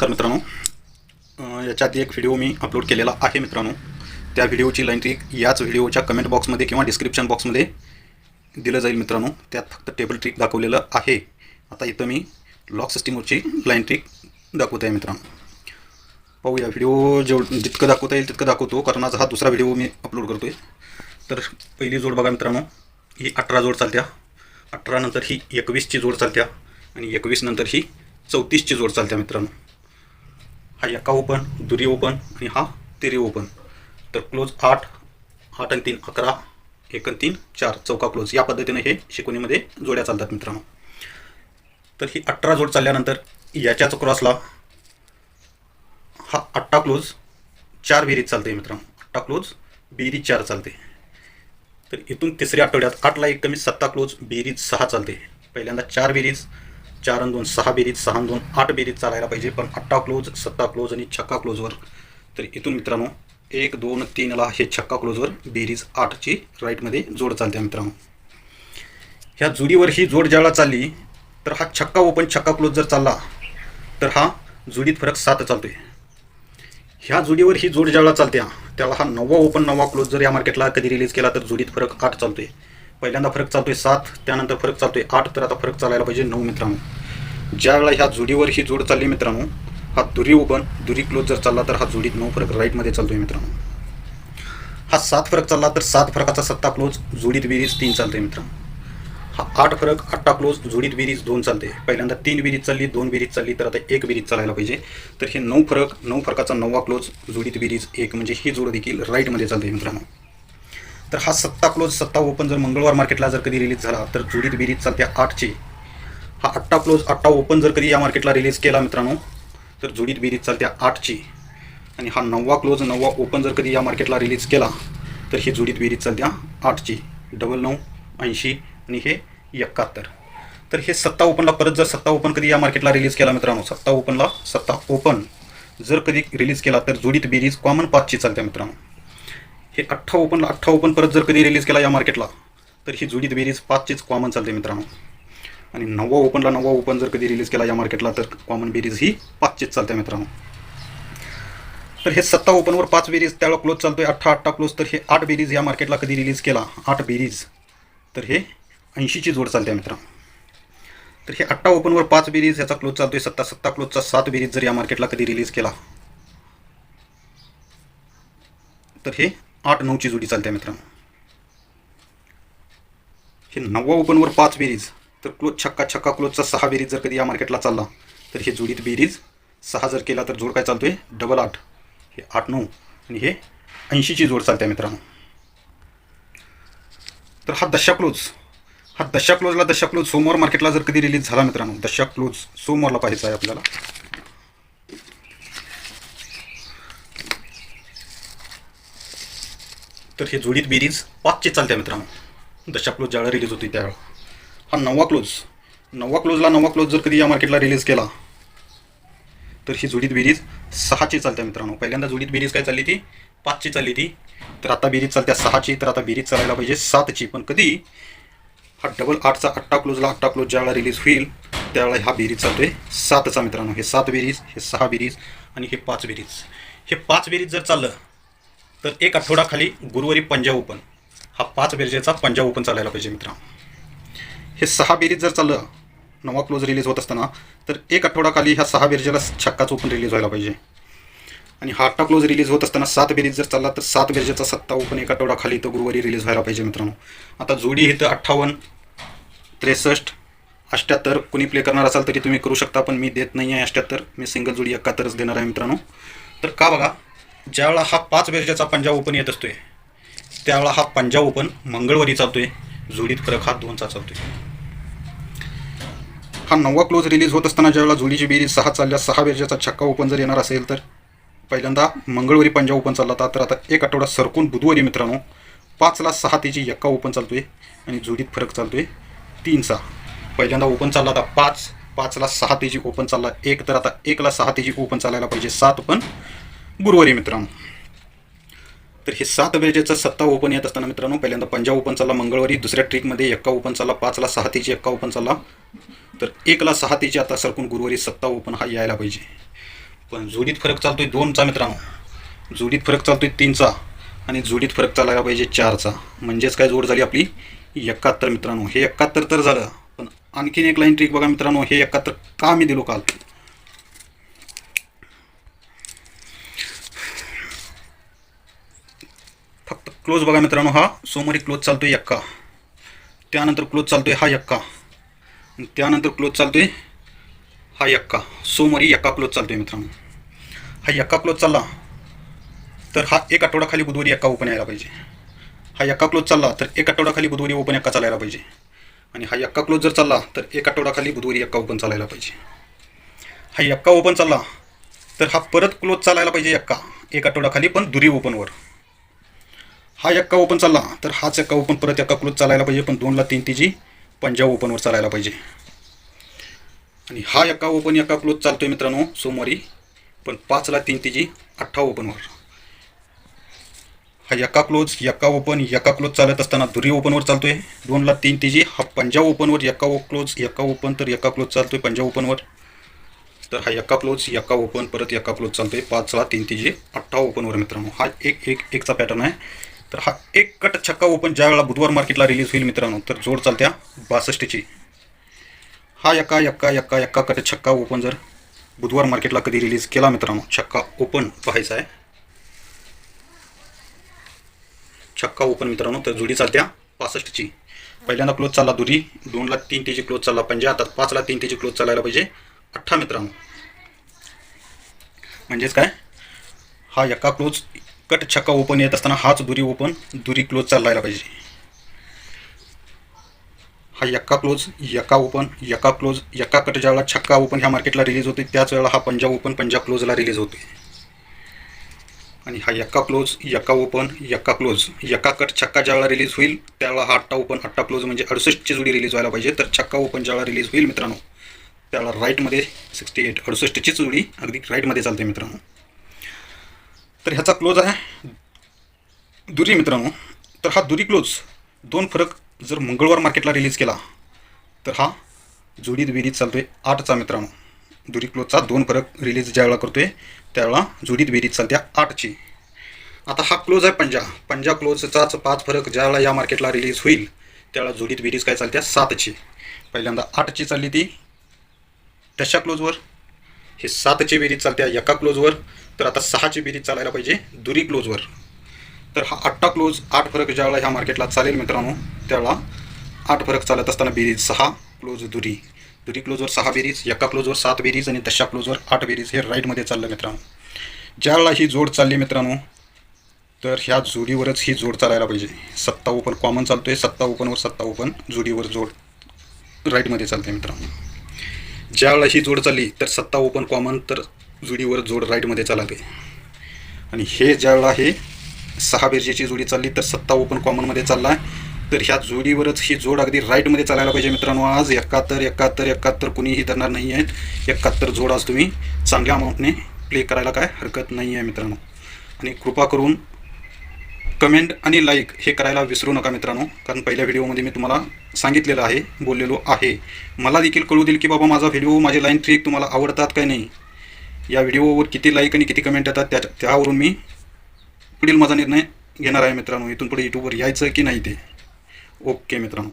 नमस्कार मित्रांनो. याच्यात एक व्हिडिओ मी अपलोड केलेला आहे मित्रांनो. त्या व्हिडिओची लाईन ट्रिक याच व्हिडिओच्या कमेंट बॉक्समध्ये किंवा डिस्क्रिप्शन बॉक्समध्ये दिलं जाईल मित्रांनो. त्यात फक्त टेबल ट्रिक दाखवलेलं आहे. आता इथं मी लॉक सिस्टीमवरची लाईन ट्रिक दाखवत आहे मित्रांनो. पाहूया व्हिडिओ जेव जितकं दाखवता येईल तितकं दाखवतो कारण आज हा दुसरा व्हिडिओ मी अपलोड करतो आहे तर पहिली जोड बघा मित्रांनो. ही अठरा जोड चालत्या. अठरा नंतर ही एकवीसची जोड चालत्या आणि एकवीस नंतर ही चौतीसची जोड चालत्या मित्रांनो. हा एका ओपन दुरी ओपन आणि हा तिरी ओपन. तर क्लोज आठ आठ आणि तीन अकरा एक आणि तीन चार चौका क्लोज या पद्धतीने हे शिकवणीमध्ये जोड्या चालतात मित्रांनो. तर ही अठरा जोड चालल्यानंतर याच्याच क्रॉसला हा अठ्ठा क्लोज चार विहिरीत चालते मित्रांनो. अट्टा क्लोज बेरीज चार चालते. तर इथून तिसऱ्या आठवड्यात आठला एक कमी सत्ता क्लोज बेरीज सहा चालते. पहिल्यांदा चार बेरीज चार आणि दोन सहा बेरीज सहा दोन आठ बेरीज चालायला पाहिजे. पण अट्टा क्लोज सत्ता क्लोज आणि छक्का क्लोजवर तर इथून मित्रांनो एक दोन तीनला हे छक्का क्लोजवर बेरीज आठची राईटमध्ये जोड चालते मित्रांनो. ह्या जुडीवर ही जोड ज्याला चालली तर हा छक्का ओपन छक्का क्लोज जर चालला तर हा जुडीत फरक सात चालतोय. ह्या जुडीवर ही जोड ज्याला चालते त्याला हा नववा ओपन नववा क्लोज जर या मार्केटला कधी रिलीज केला तर जुडीत फरक आठ चालतोय. पहिल्यांदा फरक चालतोय सात त्यानंतर फरक चालतोय आठ तर आता फरक चालायला पाहिजे नऊ मित्रांनो. ज्यावेळेला ह्या जोडीवर ही जोड चालली मित्रांनो हा दुरी ओपन दुरी क्लोज जर चालला तर हा जोडीत नऊ फरक राईटमध्ये चालतोय मित्रांनो. हा सात फरक चालला तर सात फरकाचा सत्ता क्लोज जोडीत बेरीज तीन चालतोय मित्रांनो. हा आठ फरक आठा क्लोज जोडीत बेरीज दोन चालते पहिल्यांदा तीन बेरीज चालली दोन बेरीज चालली तर आता एक बेरीज चालायला पाहिजे. तर हे नऊ फरक नऊ फरकाचा नववा क्लोज जोडीत बेरीज एक म्हणजे ही जोड देखील राईटमध्ये चालते मित्रांनो. तर हा सत्ता क्लोज सत्ता ओपन जर मंगळवार मार्केटला जर कधी रिलीज झाला तर जुडीत बेरीज चालते आठची. हा अट्टा क्लोज अट्टा ओपन जर कधी या मार्केटला रिलीज केला मित्रांनो तर जुडीत बेरीज चालते आठची. आणि हा नववा क्लोज नववा ओपन जर कधी या मार्केटला रिलीज केला तर ही जुडीत बेरीज चालत्या आठची. डबल नऊ ऐंशी आणि हे एकाहत्तर. तर हे सत्ता ओपनला परत जर सत्ता ओपन कधी या मार्केटला रिलीज केला मित्रांनो सत्ता ओपनला सत्ता ओपन जर कधी रिलीज केला तर जुडीत बिरीज कॉमन पाचची चालते मित्रांनो. हे अठ्ठा ओपनला अठ्ठा ओपन परत जर कधी रिलीज केला या मार्केटला तर ही जुडीत बेरीज पाचचीच कॉमन चालते मित्रांनो. आणि नववा ओपनला नववा ओपन जर कधी रिलीज केला या मार्केटला तर कॉमन बेरीज ही पाचचीच चालते मित्रांनो. तर हे सत्ता ओपनवर पाच बेरीज त्यावेळेला क्लोज चालतोय अठ्ठा अठ्ठा क्लोज तर हे आठ बेरीज या मार्केटला कधी रिलीज केला? आठ बेरीज. तर हे ऐंशीची जोड चालते मित्रांनो. तर हे अठ्ठा ओपनवर पाच बेरीज याचा क्लोज चालतोय सत्ता सत्ता क्लोजचा सात बेरीज जर या मार्केटला कधी रिलीज केला. तर हे आठ नऊची जोडी चालते मित्रांनो. हे नववा ओपनवर पाच बेरीज तर क्लोज छक्का छक्का क्लोजचा सहा बेरीज जर कधी या मार्केटला चालला तर हे जोडीत बेरीज सहा जर केला तर जोड काय चालतोय? डबल आठ. हे आठ नऊ आणि हे ऐंशीची जोड चालते मित्रांनो. तर हा दशा क्लोज. हा दशा क्लोजला दशा क्लोज सोमवार मार्केटला जर कधी रिलीज झाला मित्रांनो दशा क्लोज सोमवारला पाहायचा आहे आपल्याला. तर हे जोडीत बेरीज पाचचे चालते मित्रांनो. दशा क्लोज ज्यावेळेला रिलीज होती त्यावेळा. हा नववा क्लोज नववा क्लोजला नववा क्लोज जर कधी या मार्केटला रिलीज केला तर ही जोडीत बेरीज सहाची चालते मित्रांनो. पहिल्यांदा जोडीत बेरीज काय चालली ती? पाचची चालली ती. तर आता बेरीज चालत्या सहाची तर आता बेरीज चालायला पाहिजे सातची पण कधी हा डबल आठचा अठ्ठा क्लोजला अठ्ठा क्लोज ज्यावेळेला रिलीज होईल त्यावेळेला हा बेरीज चालतोय सातचा मित्रांनो. हे सात बेरीज हे सहा बेरीज आणि हे पाच बेरीज. हे पाच बेरीज जर चाललं तर एक आठवडा खाली गुरुवारी पंजाब ओपन. हा पाच बेरजेचा पंजाब ओपन चालायला पाहिजे मित्रांनो. हे सहा बेरीज जर चाललं नवा क्लोज रिलीज होत असताना तर एक आठवडा खाली ह्या सहा बेरजेला छक्काच ओपन रिलीज व्हायला पाहिजे. आणि हा अट्टा क्लोज रिलीज होत असताना सात बेरीज जर चालला तर सात बेरजेचा सत्ता ओपन एक आठवडा खाली तर गुरुवारी रिलीज व्हायला पाहिजे मित्रांनो. आता जोडी इथं अठ्ठावन्न त्रेसष्ट अष्ट्याहत्तर कुणी प्ले करणार असाल तरी तुम्ही करू शकता पण मी देत नाही आहे अष्ट्याहत्तर मी सिंगल जोडी एकाहत्तरच देणार आहे मित्रांनो. तर का बघा ज्यावेळा हा पाच बेरजेचा पंजाब ओपन येत असतोय त्यावेळा हा पंजाब ओपन मंगळवारी चालतोय जोडीत फरक हा दोनचा चालतोय. हा नववा क्लोज रिलीज होत असताना ज्यावेळेला जोडीची बेरीज सहा चालल्या सहा बेरजेचा छक्का ओपन जर येणार असेल तर पहिल्यांदा मंगळवारी पंजाब ओपन चालला होता तर आता एक आठवडा सरकून बुधवारी मित्रांनो पाचला सहा तेजी यक्का ओपन चालतोय आणि जोडीत फरक चालतोय तीनचा. पहिल्यांदा ओपन चालला होता पाच पाचला सहा तेजी ओपन चालला एक तर आता एकला सहा तेजी ओपन चालायला पाहिजे सात पण. गुरुवारी मित्रांनो. तर हे सात बेरजेचा सत्ता ओपन येत असताना मित्रांनो पहिल्यांदा पंजाब ओपन चालला मंगळवारी दुसऱ्या ट्रिकमध्ये एक्का ओपन चालला पाचला सहा तेजी एक्का ओपन चालला. तर एकला सहा तेजी आता सरकून गुरुवारी सत्ता ओपन हा यायला पाहिजे. पण जोडीत फरक चालतोय दोनचा मित्रांनो. जोडीत फरक चालतोय तीनचा आणि जोडीत फरक चालायला पाहिजे चारचा. म्हणजेच काय जोड झाली आपली? एकाहत्तर मित्रांनो. हे एकाहत्तर तर झालं पण आणखीन एक लाईन ट्रिक बघा मित्रांनो. हे एकाहत्तर का मी दिलो काल फक्त क्लोज बघा मित्रांनो हा सोमवारी क्लोज चालतोय एक्का त्यानंतर क्लोज चालतोय हा एक्का त्यानंतर क्लोज चालतोय हा एक्का सोमवारी एक्का क्लोज चालतोय मित्रांनो. हा एक्का क्लोज चालला तर हा एक आठवडा खाली बुधवारी एक्का ओपन यायला पाहिजे. हा एक्का क्लोज चालला तर एक आठवडा खाली बुधवारी ओपन एक्का चालायला पाहिजे. आणि हा एक्का क्लोज जर चालला तर एक आठवडा खाली बुधवारी एक्का ओपन चालायला पाहिजे. हा एक्का ओपन चालला तर हा परत क्लोज चालायला पाहिजे एक्का एक आठवडा खाली पण दुरी ओपनवर हा एक्का ओपन चालला. तर हाच एक्का ओपन परत एक्का क्लोज चालायला पाहिजे पण दोनला तीन तिची पंजाब ओपनवर चालायला पाहिजे. आणि हा एक्का ओपन एक्का क्लोज चालतो आहे मित्रांनो सोमवारी पण पाचला तीन तिची अठ्ठा ओपनवर हा एका क्लोज एका ओपन एका क्लोज चालत असताना दुरी ओपनवर चालतो आहे दोनला तीन तिची हा पंजाब ओपनवर एका ओ क्लोज एका ओपन तर एका क्लोज चालतो आहे पंजाब ओपनवर तर हा एका क्लोज एका ओपन परत एका क्लोज चालतो आहे पाचला तीन तिची अठ्ठा ओपनवर मित्रांनो. हा एक एक एकचा पॅटर्न आहे. तर हा एक कट छक्का ओपन ज्या वेळेला बुधवार मार्केटला रिलीज होईल मित्रांनो तर जोड चालत्या बासष्टची. हा यक्का यक्का एक्का एक्का कट छक्का ओपन जर बुधवार मार्केटला कधी रिलीज केला मित्रांनो छक्का ओपन पाहायचा आहे. छक्का ओपन मित्रांनो तर जुडी चालत्या पासष्टची पहिल्यांदा क्लोज चालला दुरी दोनला तीन तिची क्लोज चालला पाहिजे आता पाचला तीन तिची क्लोज चालायला पाहिजे अठ्ठा मित्रांनो. म्हणजेच काय? हा एका क्लोज कट छक्का ओपन येत असताना हाच दुरी ओपन दुरी क्लोज चालायला पाहिजे. हा यक्का क्लोज यक्का ओपन यक्का क्लोज यक्का कट ज्यावेळेला छक्का ओपन ह्या मार्केटला रिलीज होते त्याच वेळेला हा पंजाब ओपन पंजाब क्लोजला रिलीज होते आणि हा यक्का क्लोज यक्का ओपन यक्का क्लोज यक्का कट छक्का ज्यावेळेला रिलीज होईल त्यावेळेला हा अट्टा ओपन आट्टा क्लोज म्हणजे अडुसष्टची जोडी रिलीज व्हायला पाहिजे. तर छक्का ओपन ज्यावेळेला रिलीज होईल मित्रांनो त्याला राईटमध्ये सिक्स्टी एट अडुसष्टचीच जोडी अगदी राईटमध्ये चालते मित्रांनो. तर ह्याचा क्लोज आहे. दुरी मित्रांनो तर हा दुरी क्लोज दोन फरक जर मंगळवार मार्केटला रिलीज केला तर हा जोडीत चालतो चालतोय आठचा मित्रांनो. दुरी क्लोजचा दोन फरक रिलीज ज्यावेळेला करतोय त्यावेळा जोडीत विहिरीत चालते आठची आता हा क्लोज आहे पंजा. पंजा क्लोजचाच पाच फरक ज्यावेळेला या मार्केटला रिलीज होईल त्यावेळा जोडीत बेरीज काय चालत्या सातची पहिल्यांदा आठची चालली ती. तशा क्लोजवर हे सातची बेरीज चालत्या एका क्लोजवर तर आता सहाची बेरीज चालायला पाहिजे दुरी क्लोजवर तर हा आठटा क्लोज आठ फरक ज्यावेळेला ह्या मार्केटला चालेल मित्रांनो त्यावेळेला आठ फरक चालत असताना बेरीज सहा क्लोज दुरी. दुरी क्लोजवर सहा बेरीज एका क्लोजवर सात बेरीज आणि दशा क्लोजवर आठ बेरीज हे राईटमध्ये चाललं मित्रांनो. ज्यावेळेला ही जोड चालली मित्रांनो तर ह्या जोडीवरच ही जोड चालायला पाहिजे. सत्ता ओपन कॉमन चालतोय सत्ता ओपनवर सत्ता ओपन जोडीवर जोड राईटमध्ये चालते मित्रांनो. ज्यावेळेला ही जोड चालली तर सत्ता ओपन कॉमन तर जोडीवर जोड राईटमध्ये चालावे. आणि हे ज्यावेळेला हे सहा बेरजेची जोडी चालली तर सत्ता ओपन कॉमनमध्ये चालला आहे तर ह्या जोडीवरच ही जोड अगदी राईटमध्ये चालायला पाहिजे मित्रांनो आज. एकाहत्तर एकाहत्तर एकाहत्तर कुणीही धरणार नाही आहेत एकाहत्तर जोड आज तुम्ही चांगल्या अमाऊंटने प्ले करायला काय हरकत नाही आहे मित्रांनो. आणि कृपा करून कमेंट आणि लाईक हे करायला विसरू नका मित्रांनो कारण पहिल्या व्हिडिओमध्ये मी तुम्हाला सांगितलेलं आहे बोललेलो आहे. मला देखील कळू देईल की बाबा माझा व्हिडिओ माझे लाईन ट्रिक तुम्हाला आवडतात काय नाही. या व्हिडिओवर किती लाईक आणि किती कमेंट येतात त्या त्यावरून मी पुढील माझा निर्णय घेणार आहे मित्रांनो. इथून पुढे यूट्यूबवर यायचं की नाही ते. ओके मित्रांनो.